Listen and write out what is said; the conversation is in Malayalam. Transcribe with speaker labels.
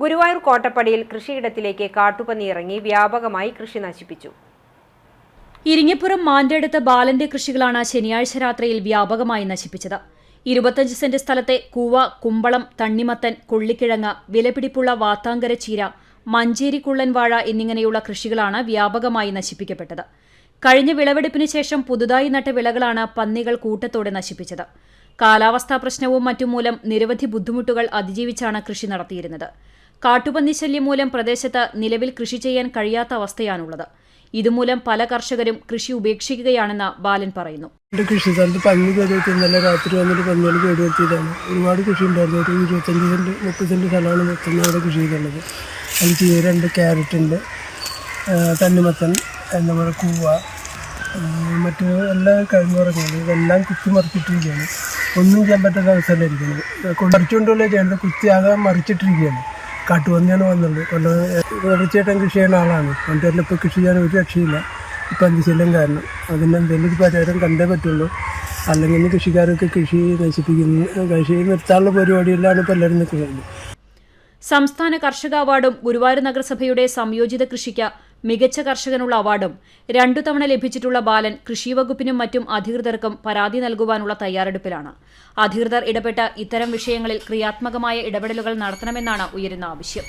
Speaker 1: ഗുരുവായൂർ കോട്ടപ്പടിയിൽ കൃഷിയിടത്തിലേക്ക് കാട്ടുപന്നി ഇറങ്ങി വ്യാപകമായി കൃഷി നശിപ്പിച്ചു.
Speaker 2: ഇരിങ്ങപ്പുറം മാന്റെടുത്ത ബാലന്റെ കൃഷികളാണ് ശനിയാഴ്ച രാത്രിയിൽ വ്യാപകമായി നശിപ്പിച്ചത്. ഇരുപത്തഞ്ച് സെന്റ് സ്ഥലത്തെ കൂവ കുമ്പളം തണ്ണിമത്തൻ കൊള്ളിക്കിഴങ്ങ് വിലപിടിപ്പുള്ള വാത്താങ്കര ചീര മഞ്ചേരി കുള്ളൻ വാഴ എന്നിങ്ങനെയുള്ള കൃഷികളാണ് വ്യാപകമായി നശിപ്പിക്കപ്പെട്ടത്. കഴിഞ്ഞ വിളവെടുപ്പിന് ശേഷം പുതുതായി നട്ട വിളകളാണ് പന്നികൾ കൂട്ടത്തോടെ നശിപ്പിച്ചത്. കാലാവസ്ഥാ പ്രശ്നവും മറ്റും മൂലം നിരവധി ബുദ്ധിമുട്ടുകൾ അതിജീവിച്ചാണ് കൃഷി നടത്തിയിരുന്നത്. കാട്ടുപന്നി ശല്യം മൂലം പ്രദേശത്ത് നിലവിൽ കൃഷി ചെയ്യാൻ കഴിയാത്ത അവസ്ഥയാണുള്ളത്. ഇതുമൂലം പല കർഷകരും കൃഷി ഉപേക്ഷിക്കുകയാണെന്ന് ബാലൻ പറയുന്നു.
Speaker 3: കൃഷി സ്ഥലത്ത് പന്നി കേടുവെത്തി ഇന്നലെ രാത്രി വന്നിട്ട് പന്നികൾ കേടുവെത്തിയതാണ് ഒരുപാട് കൃഷി ഉണ്ടായിരുന്നു. ഒരു ഇരുപത്തഞ്ച് സെന്റ് മുപ്പത് സെന്റ് സ്ഥലമാണ് മൊത്തം അവിടെ കൃഷി ചെയ്തുള്ളത് അതിൽ ചീരണ്ട് ക്യാരറ്റ് ഉണ്ട്. തണ്ണിമത്തൻ നമ്മുടെ കൂവ മറ്റു എല്ലാ കഴിഞ്ഞു ഇതെല്ലാം കുത്തി മറിച്ചിട്ടിരിക്കുകയാണ്. ഒന്നും ചെയ്യാൻ പറ്റാത്ത അവസ്ഥയിലിരിക്കുന്നത് കൊണ്ടറിച്ചുകൊണ്ടല്ലേ ചെയ്യേണ്ടത് കുത്തി മറിച്ചിട്ടിരിക്കുകയാണ്. കാട്ടുപന്നിയാണ് വന്നത്. കൊല്ല തുടർച്ചയായിട്ടും കൃഷി ചെയ്യുന്ന ആളാണ്. കൊണ്ടുവരിൽ ഇപ്പോൾ കൃഷി ചെയ്യാൻ ഒരു രക്ഷയില്ല. ഇപ്പം അഞ്ച് ശല്യം കാരണം. അതിന് എന്തെങ്കിലും ഒരു പരിഹാരം കണ്ടേ പറ്റുള്ളൂ. അല്ലെങ്കിൽ കൃഷിക്കാരൊക്കെ കൃഷി നശിപ്പിക്കുന്നു കൃഷി നിർത്താനുള്ള പരിപാടിയിലാണ് ഇപ്പോൾ എല്ലാവരും നിൽക്കുന്നത്.
Speaker 2: സംസ്ഥാന കർഷക അവാർഡും ഗുരുവായൂർ നഗരസഭയുടെ സംയോജിത കൃഷിക്ക് മികച്ച കർഷകനുള്ള അവാർഡും രണ്ടു തവണ ലഭിച്ചിട്ടുള്ള ബാലൻ കൃഷിവകുപ്പിനും മറ്റും അധികൃതർക്കും പരാതി നൽകുവാനുള്ള തയ്യാറെടുപ്പിലാണ്. അധികൃതർ ഇടപെട്ട ഇത്തരം വിഷയങ്ങളിൽ ക്രിയാത്മകമായ ഇടപെടലുകൾ നടത്തണമെന്നാണ് ഉയരുന്ന ആവശ്യം.